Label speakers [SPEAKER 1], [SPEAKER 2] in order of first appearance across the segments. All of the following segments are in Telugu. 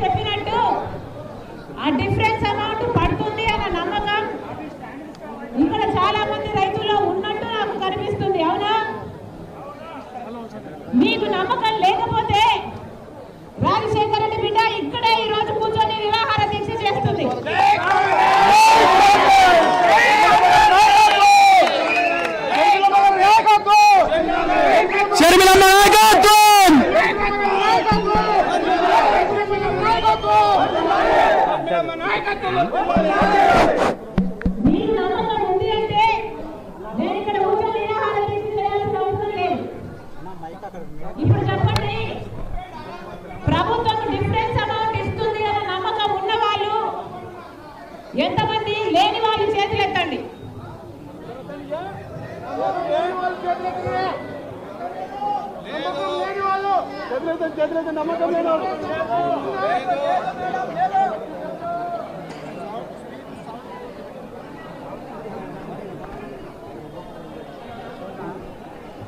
[SPEAKER 1] చెప్పినట్టు ఆ డిఫరెన్స్ అమౌంట్ పడుతుంది అన్న నమ్మకం. ఇక్కడ చాలా మంది రైతుల్లో ఉన్నట్టు నాకు కనిపిస్తుంది అవునా? మీకు నమ్మకం లేకపోతే రాజశేఖర రెడ్డి బిడ్డ ఇక్కడే ఈ రోజు కూర్చొని నిరాహార దీక్ష చేస్తుంది
[SPEAKER 2] షర్మిలమ్మ నాయకత్వం
[SPEAKER 1] మీకు నమ్మకం ఉంది అంటే నేను ఇక్కడ కూర్చొని నిరాహార దీక్ష చేయాల్సిన అవసరం లేదు ఇప్పుడు చెప్పండి ప్రభుత్వం డిఫరెన్స్ అమౌంట్ ఇస్తుంది అన్న నమ్మకం ఉన్న వాళ్ళు ఎంతమంది లేని వాళ్ళు చేతులు ఎత్తండి.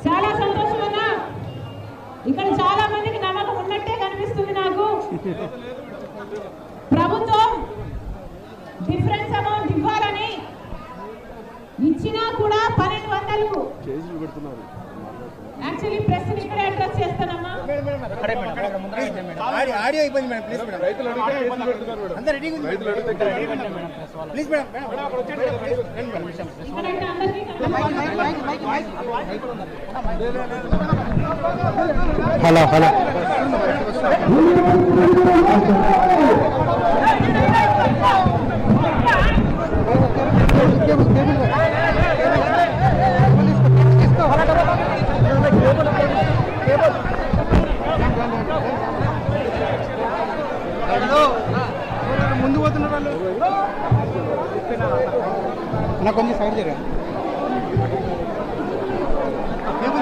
[SPEAKER 1] చాలా సంతోషం అన్నా ఇక్కడ చాలా మందికి నమ్మకం ఉన్నట్టే కనిపిస్తుంది నాకు ప్రభుత్వం డిఫరెన్స్ అమౌంట్ ఇవ్వాలని ఇచ్చినా కూడా పన్నెండు వందలు. యాక్చువల్లీ ప్రెస్ ఇక్కడే అడ్రస్ చేస్తానమ్మా.
[SPEAKER 3] ఆడియో ఆడియో అయిపోయింది మేడం ప్లీజ్ మేడం రైతులు అందరు రెడీగా ఉంది ప్లీజ్ మేడం
[SPEAKER 1] ఇక్కడంటే
[SPEAKER 2] హలో
[SPEAKER 3] Thank you. నాకు కొంచెం సైడ్ జరగ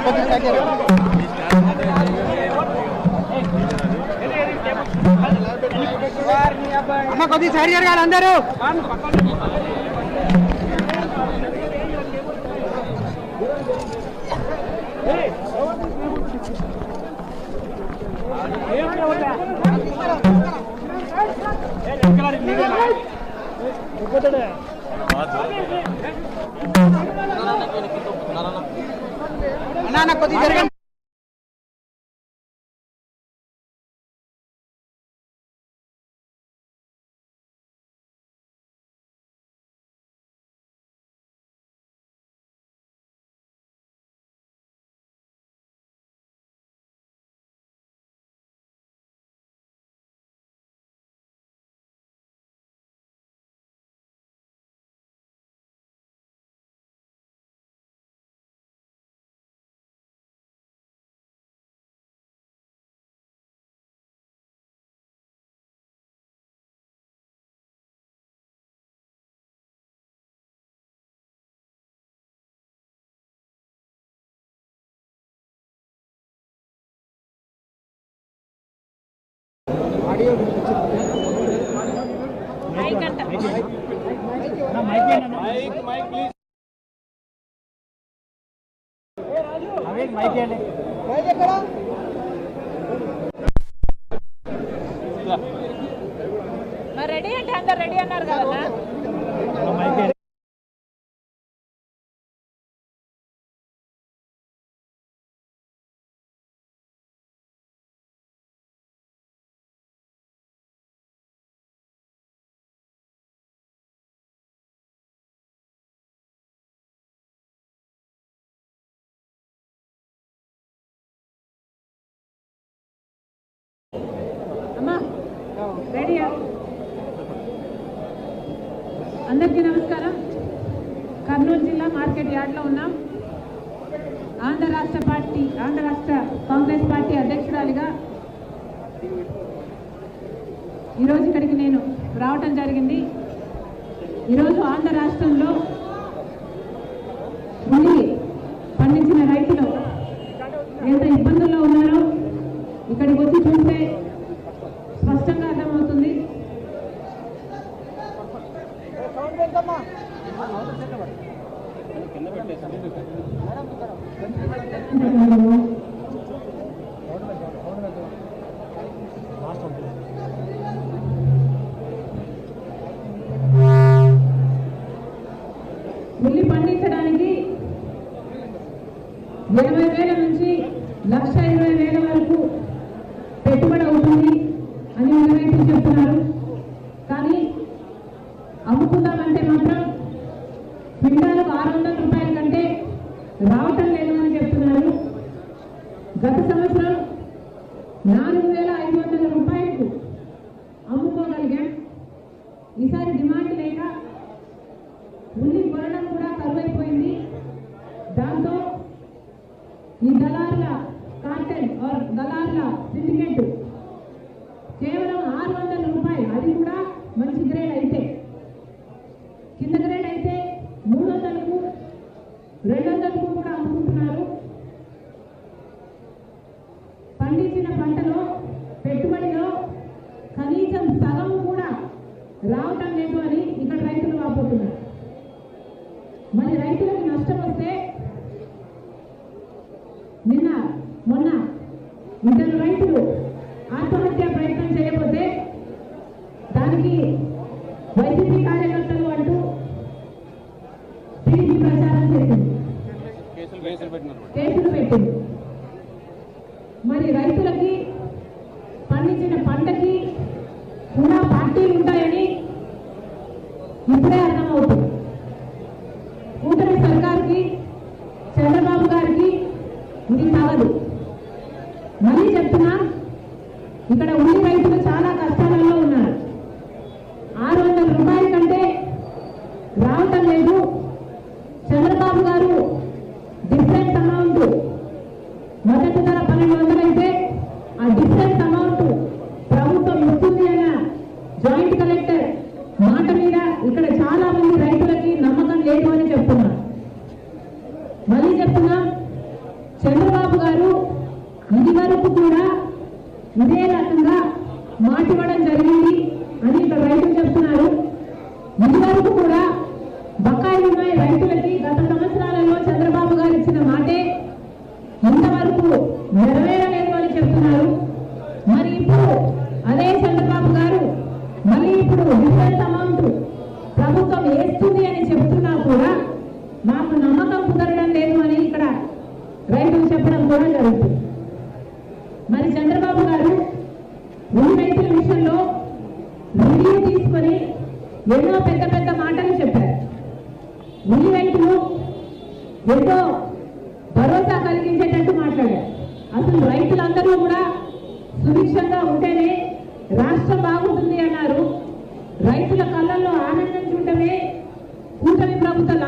[SPEAKER 3] కొంచెం సైడ్ జరగ అన్న కొద్దిగా సైడ్ జరగాలి అందరూ. అన్న
[SPEAKER 1] రెడీ అంటే అందరు రెడీ అన్నారు కదా రెడీయా అందరికీ నమస్కారం. కర్నూలు జిల్లా మార్కెట్ యార్డ్లో ఉన్నాం. ఆంధ్ర రాష్ట్ర పార్టీ ఆంధ్ర రాష్ట్ర కాంగ్రెస్ పార్టీ అధ్యక్షురాలిగా ఈరోజు ఇక్కడికి నేను రావటం జరిగింది. ఈరోజు ఆంధ్ర రాష్ట్రంలో ఉల్లి పండించిన రైతులు ఎంత ఇబ్బందుల్లో ఉన్నారో ఇక్కడికి వచ్చి చూస్తే ఉల్లి created. మరి రైతులకి పండించిన పంటకి కూడా పార్టీలు ఉంటాయని ఇప్పుడే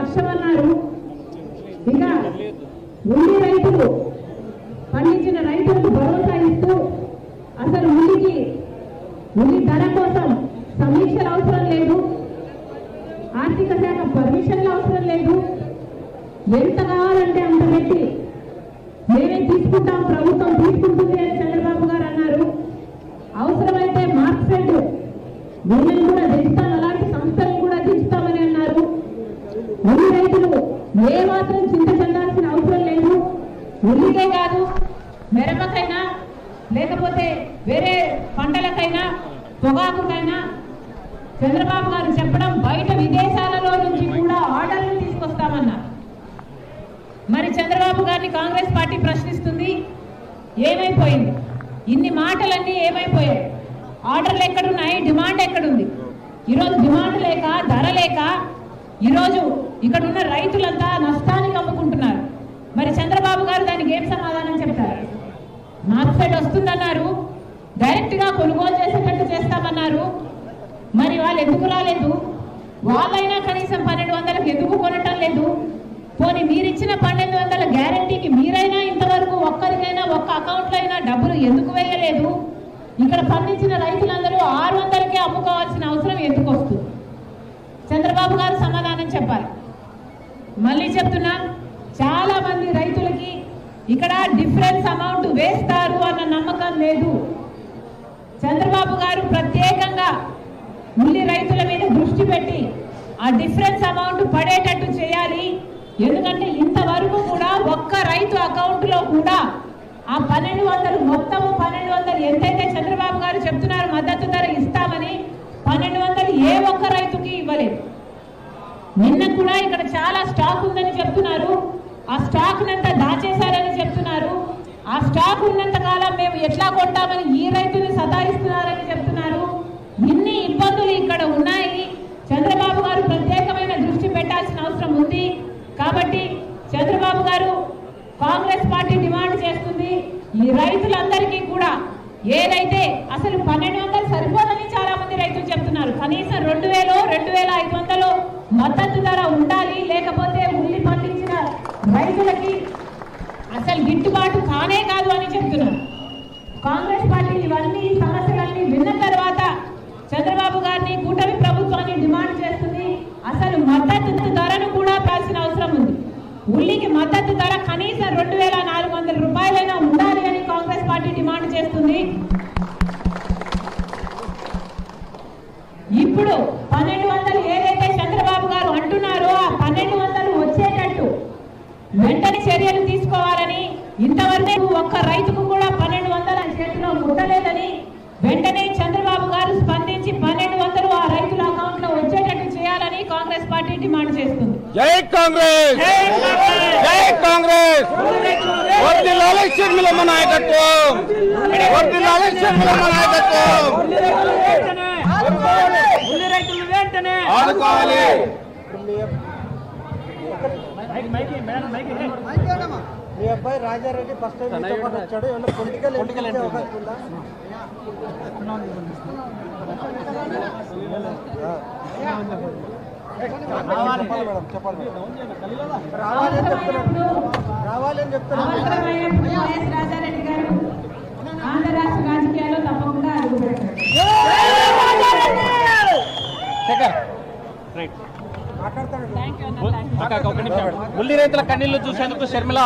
[SPEAKER 1] వర్షం అన్నారు ఇక ఉండి రైతులు పండించిన రైతులకు భరోసా ఇస్తూ అసలు ఉండికి ఉండి ధర కోసం సమీక్షలు అవసరం లేదు. ఆర్థిక శాఖ పర్మిషన్లు అవసరం లేదు. ఎంత కావాలంటే అంత పెట్టి మేమే తీసుకుంటాం ప్రభుత్వం తీసుకుంటాం. గారిని కాంగ్రెస్ పార్టీ ప్రశ్నిస్తుంది. ఏమైపోయింది? ఇన్ని మాటలన్నీ ఏమైపోయాయి? ఆర్డర్లు ఎక్కడున్నాయి? డిమాండ్ ఎక్కడుంది? ఈరోజు డిమాండ్ లేక ధర లేక ఈరోజు ఇక్కడ ఉన్న రైతులంతా నష్టానికి అమ్ముకుంటున్నారు. మరి చంద్రబాబు గారు దానికి ఏం సమాధానం చెప్తారు? మార్కెట్ వస్తుందన్నారు. డైరెక్ట్గా కొనుగోలు చేసేటట్టు చేస్తామన్నారు. మరి వాళ్ళు ఎందుకు రాలేదు? వాళ్ళైనా కనీసం పన్నెండు వందలకు ఎందుకు కొనటం లేదు? పోనీ మీరిచ్చిన పన్నెండు వందల గ్యారంటీకి మీరైనా ఇంతవరకు ఒక్కరికైనా ఒక్క అకౌంట్లో అయినా డబ్బులు ఎందుకు వేయలేదు? ఇక్కడ పండించిన రైతులందరూ ఆరు వందలకే అమ్ముకోవాల్సిన అవసరం ఎందుకు వస్తుంది? చంద్రబాబు గారు సమాధానం చెప్పాలి. మళ్ళీ చెప్తున్నా చాలా మంది రైతులకి ఇక్కడ డిఫరెన్స్ అమౌంట్ వేస్తారు అన్న నమ్మకం లేదు. చంద్రబాబు గారు ప్రత్యేకంగా ఉల్లి రైతుల మీద దృష్టి పెట్టి ఆ డిఫరెన్స్ అమౌంట్ పడేటట్టు చేయాలి. ఎందుకంటే ఇంతవరకు కూడా ఒక్క రైతు అకౌంట్లో కూడా ఆ పన్నెండు వందలు మొత్తం పన్నెండు వందలు ఎంతైతే చంద్రబాబు గారు చెప్తున్నారు మద్దతు ధర ఇస్తామని పన్నెండు వందలు ఏ ఒక్క రైతుకి ఇవ్వలేదు. నిన్న కూడా ఇక్కడ చాలా స్టాక్ ఉందని చెప్తున్నారు. ఆ స్టాక్ నంతా దాచేశారని చెప్తున్నారు. ఆ స్టాక్ ఉన్నంత కాలం మేము ఎట్లా కొంటామని ఈ రైతుని సతాయిస్తున్నారని చెప్తున్నారు. ఇన్ని ఇబ్బందులు ఇక్కడ ఉన్నాయి. చంద్రబాబు గారు ప్రత్యేకమైన దృష్టి పెట్టాల్సిన అవసరం ఉంది. కాబట్టి చంద్రబాబు గారు కాంగ్రెస్ పార్టీ డిమాండ్ చేస్తుంది. ఈ రైతులందరికీ కూడా ఏదైతే అసలు పన్నెండు వందలు సరిపోదని చాలా మంది రైతులు చెప్తున్నారు. కనీసం రెండు వేలు రెండు వేల ఐదు వందలు మద్దతు ధర ఉండాలి లేకపోతే ఉల్లి పండించిన రైతులకి అసలు గిట్టుబాటు కానే కాదు అని చెప్తున్నారు. కాంగ్రెస్ పార్టీ ఇవన్నీ సమస్యలన్నీ విన్న తర్వాత చంద్రబాబు గారిని కూటమి ప్రభుత్వాన్ని డిమాండ్ చేస్తుంది. అసలు మద్దతు ధరను కూడా పాల్సిన అవసరం ఉంది ఉల్లికి మద్దతు ధర కనీసం రెండు వేల నాలుగు వందల రూపాయలైనా ఉండాలి అని కాంగ్రెస్ పార్టీ డిమాండ్ చేస్తుంది. ఇప్పుడు పన్నెండు వందలు ఏదైతే చంద్రబాబు గారు అంటున్నారో ఆ పన్నెండు వందలు వచ్చేటట్టు వెంటనే చర్యలు తీసుకోవాలని ఇంతవరకు ఒక్క రైతుకు కూడా పన్నెండు వందల చేతిలో ముట్టలేదని వెంటనే చంద్రబాబు గారు స్పందించి పన్నెండు వందలు ఆ రైతుల అకౌంట్లో వచ్చేటట్టు చేయాలని కాంగ్రెస్ పార్టీ డిమాండ్ చేస్తుంది.
[SPEAKER 2] జై కాంగ్రెస్ జై కాంగ్రెస్ వర్దిల్లాలి షర్మిలమ్మ నాయకత్వం వర్దిల్లాలి షర్మిలమ్మ నాయకత్వం. ఆదుకోవాలి
[SPEAKER 4] మీ అబ్బాయి రాజారెడ్డి ఫస్ట్ టైం వచ్చాడు ఏమన్నా పొలిటికల్ పొలిటికల్ అవకాశం ఉందా రావాలని చెప్తున్నాను రావాలని చెప్తున్నాను
[SPEAKER 1] రాజారెడ్డి గారు ఆంధ్ర రాష్ట్ర రాజకీయాల్లో తప్పకుండా
[SPEAKER 3] ఉల్లి రైతుల కన్నీళ్ళు చూసేందుకు షర్మిల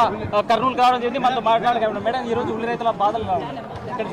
[SPEAKER 3] కర్నూలు కావడం జరిగింది. మనతో మాట్లాడగలం మేడం ఈ రోజు ఉల్లి రైతుల బాధలు ఇక్కడ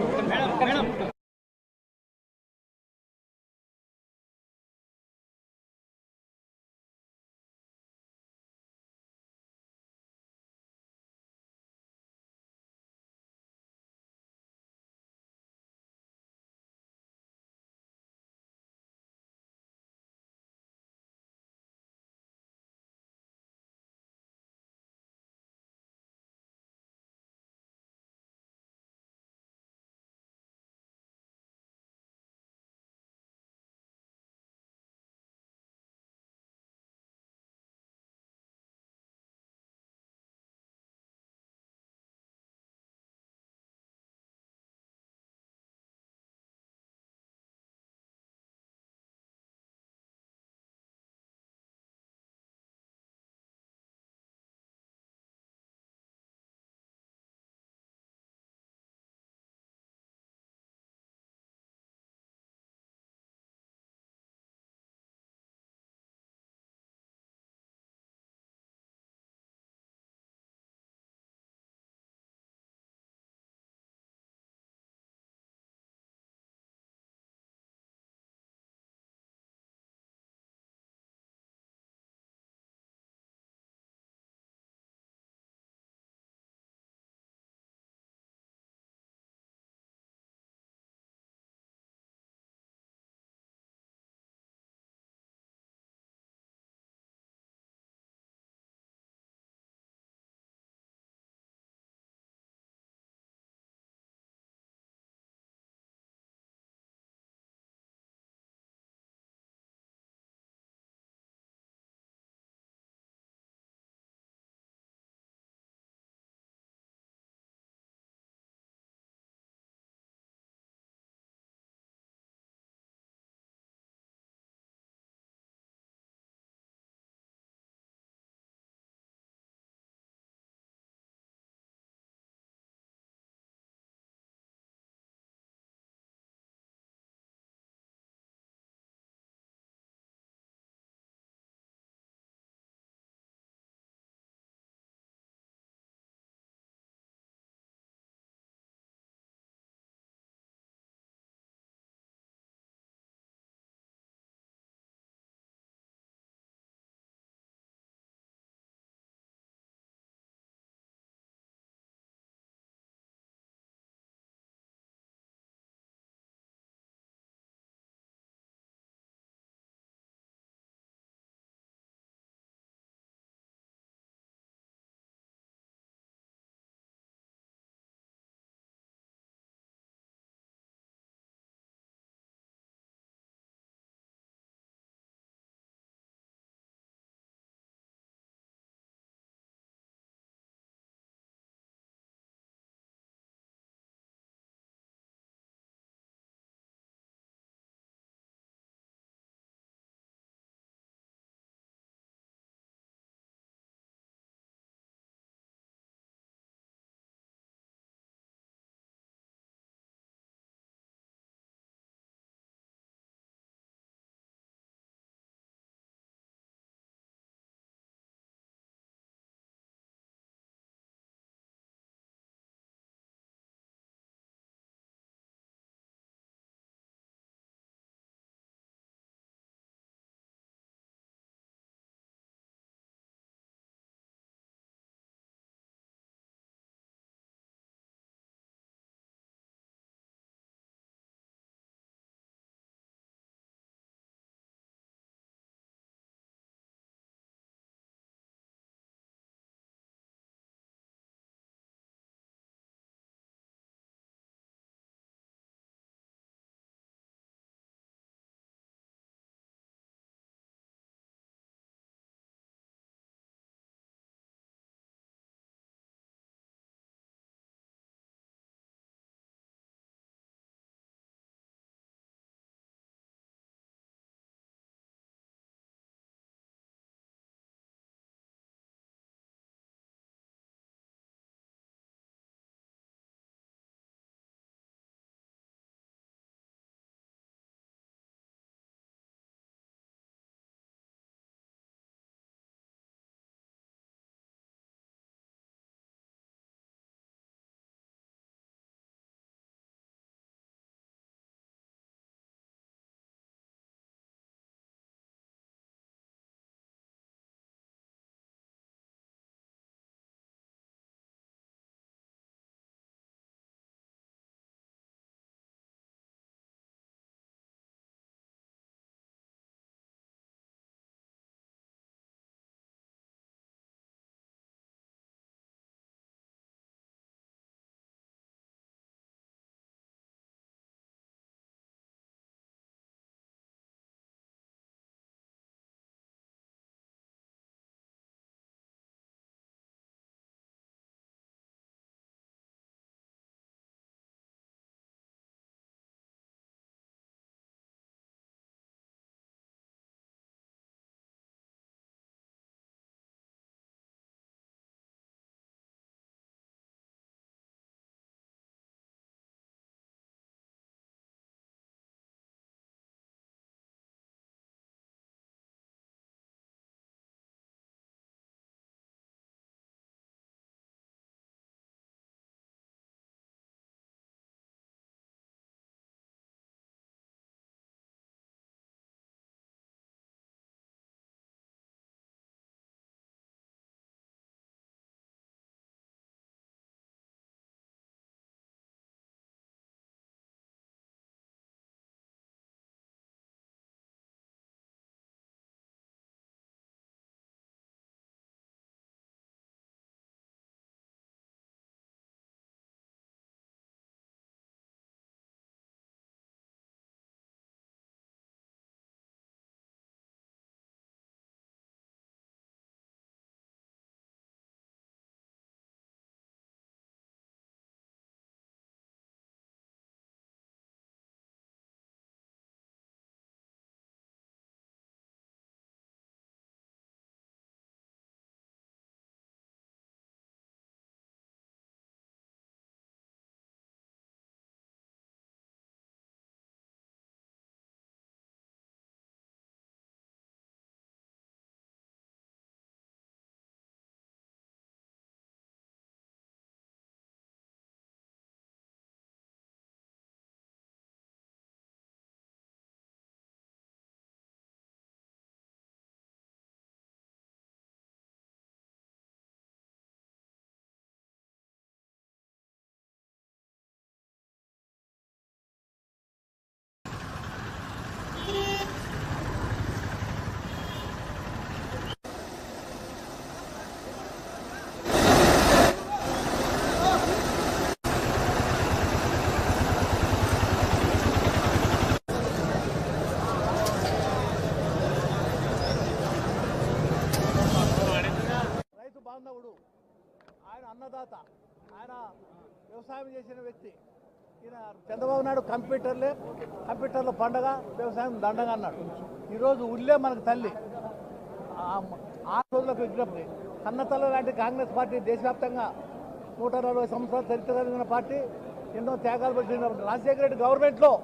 [SPEAKER 4] ఆయన అన్నదాత ఆయన వ్యవసాయం చేసిన వ్యక్తి. ఈయన చంద్రబాబు నాయుడు కంప్యూటర్లే కంప్యూటర్లో పండగ వ్యవసాయం దండగా అన్నాడు. ఈరోజు ఉల్లే మనకు తల్లి. ఆ- రోజులకు విజ్ఞప్తి కన్నతల్ల లాంటి కాంగ్రెస్ పార్టీ దేశవ్యాప్తంగా నూట నలభై సంవత్సరాల చరిత్ర కలిగిన పార్టీ ఎన్నో త్యాగాలు పెట్టిన రాజశేఖర రెడ్డి గవర్నమెంట్లో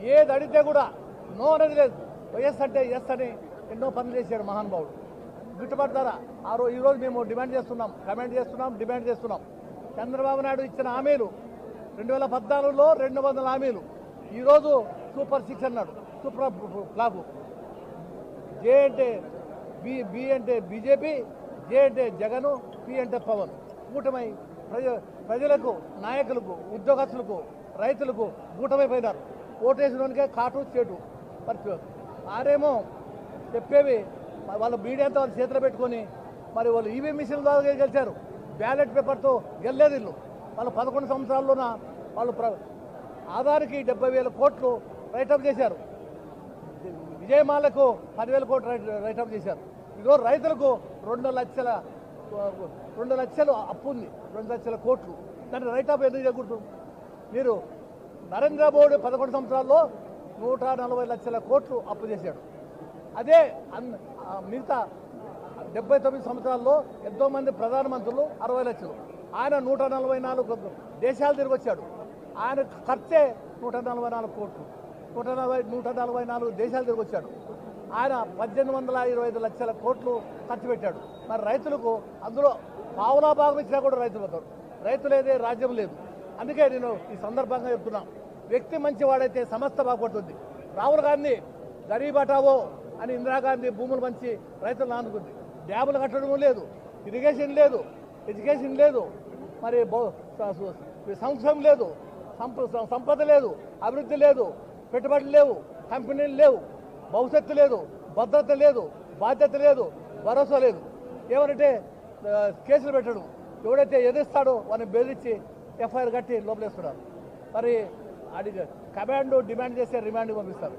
[SPEAKER 4] ఏది అడిగితే కూడా నో అనేది లేదు. వైఎస్ అంటే ఎస్ అని ఎన్నో పనులు చేశాడు మహానుభావుడు. గిట్టుబాటు ధర ఆ రోజు ఈరోజు మేము డిమాండ్ చేస్తున్నాం కమెంట్ చేస్తున్నాం డిమాండ్ చేస్తున్నాం. చంద్రబాబు నాయుడు ఇచ్చిన హామీలు రెండు వేల పద్నాలుగులో రెండు వందల హామీలు. ఈరోజు సూపర్ సిక్స్ అన్నాడు సూపర్ ఫ్లాప్ జే అంటే బి బి అంటే బీజేపీ జే అంటే జగను పి అంటే పవన్. కూటమై ప్రజ ప్రజలకు నాయకులకు ఉద్యోగస్తులకు రైతులకు కూటమైపోయినారు ఓటేసినోనికే కాటు చేటు. మరి ఆరేమో చెప్పేవి వాళ్ళ మీడియాతో వాళ్ళు చేతిలో పెట్టుకొని మరి వాళ్ళు ఈవీఎం మిషన్ ద్వారా గెలిచారు. బ్యాలెట్ పేపర్తో గెలలేదు ఇల్లు వాళ్ళు పదకొండు సంవత్సరాల్లోన వాళ్ళు ప్ర ఆధార్కి డెబ్బై వేల కోట్లు రైటప్ చేశారు. విజయమాలకు పదివేల కోట్లు రైట్ రైటప్ చేశారు. ఈరోజు రైతులకు రెండు లక్షల రెండు లక్షలు అప్పు ఉంది. రెండు లక్షల కోట్లు. దాన్ని రైటప్ ఎందుకు చేయకూడదు? మీరు నరేంద్ర మోడీ పదకొండు సంవత్సరాల్లో నూట నలభై లక్షల కోట్లు అప్పు చేశాడు. అదే అన్ మిగతా డెబ్బై తొమ్మిది సంవత్సరాల్లో ఎంతోమంది ప్రధానమంత్రులు అరవై లక్షలు. ఆయన నూట నలభై నాలుగు దేశాలు తిరిగి వచ్చాడు. ఆయన ఖర్చే నూట నలభై నాలుగు కోట్లు. నూట నలభై నూట నలభై నాలుగు దేశాలు తిరిగి వచ్చాడు. ఆయన పద్దెనిమిది వందల ఇరవై ఐదు లక్షల కోట్లు ఖర్చు పెట్టాడు. మరి రైతులకు అందులో పావులా భాగం ఇచ్చినా కూడా రైతులు పోతారు రైతు లేదే రాజ్యం లేదు. అందుకే నేను ఈ సందర్భంగా చెప్తున్నా. వ్యక్తి మంచివాడైతే సమస్త బాగుపడుతుంది. రాహుల్ గాంధీ గరీబ్ హఠావో అని ఇందిరాగాంధీ భూములు మంచి రైతులను ఆనుకుంది డ్యాములు కట్టడం లేదు ఇరిగేషన్ లేదు ఎడ్యుకేషన్ లేదు మరి బౌ- సంక్షేమం లేదు సంప- సంపద లేదు అభివృద్ధి లేదు పెట్టుబడులు లేవు కంపెనీలు లేవు భవిష్యత్తు లేదు భద్రత లేదు బాధ్యత లేదు భరోసా లేదు. ఏమంటే కేసులు పెట్టడం. ఎవడైతే ఎదిరిస్తాడో వాడిని బెదిరించి ఎఫ్ఐఆర్ కట్టి లోపలేస్తున్నారు మరి అడిగి కమాండ్ డిమాండ్ చేస్తే రిమాండ్ పంపిస్తారు.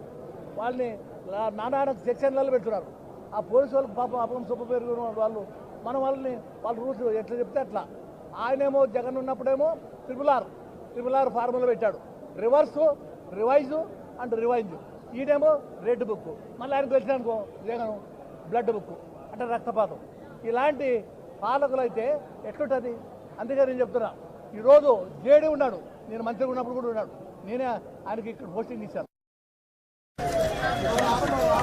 [SPEAKER 4] వాళ్ళని నానాయనకు నానా సెక్షన్లలో పెడుతున్నారు. ఆ పోలీసు వాళ్ళకి పాపం అపం సొప్ప పెరిగిన వాళ్ళు మన వాళ్ళని వాళ్ళ రూల్స్ ఎట్లా చెప్తే అట్లా. ఆయనేమో జగన్ ఉన్నప్పుడేమో triple R triple R formula పెట్టాడు. రివర్స్ రివైజ్ అండ్ రివైజ్ ఈయనేమో రెడ్ బుక్ మళ్ళీ ఆయనకు తెలిసిననుకో జగన్ బ్లడ్ బుక్ అంటే రక్తపాతం. ఇలాంటి పాలకులు అయితే ఎట్లుంటుంది? అందుకే నేను చెప్తున్నా. ఈరోజు జేడీ ఉన్నాడు. నేను మంత్రిగా ఉన్నప్పుడు కూడా ఉన్నాడు. నేనే ఆయనకి ఇక్కడ పోస్టింగ్ ఇచ్చాను.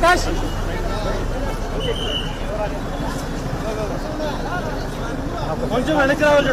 [SPEAKER 3] ప్రకాష్ కొంచెం వెనక్కి రావాలి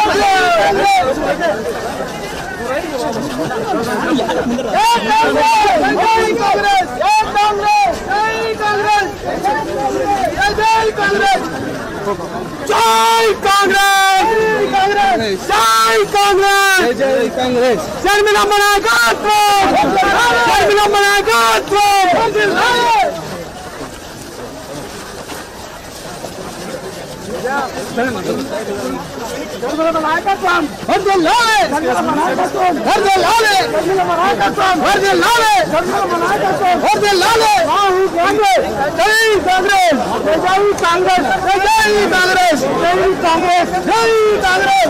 [SPEAKER 3] জয় কংগ্রেস! জয় কংগ্রেস! জয় কংগ্রেস! শর্মিল মনা গাত্র শর্মিল মনা গাত্র হরদে লালে! হরদে লালে! হরদে লালে ¡Ey, Congres! ¡Ey, Congres! ¡Ey, Congres! ¡Ey, Congres! ¡Ey, Congres!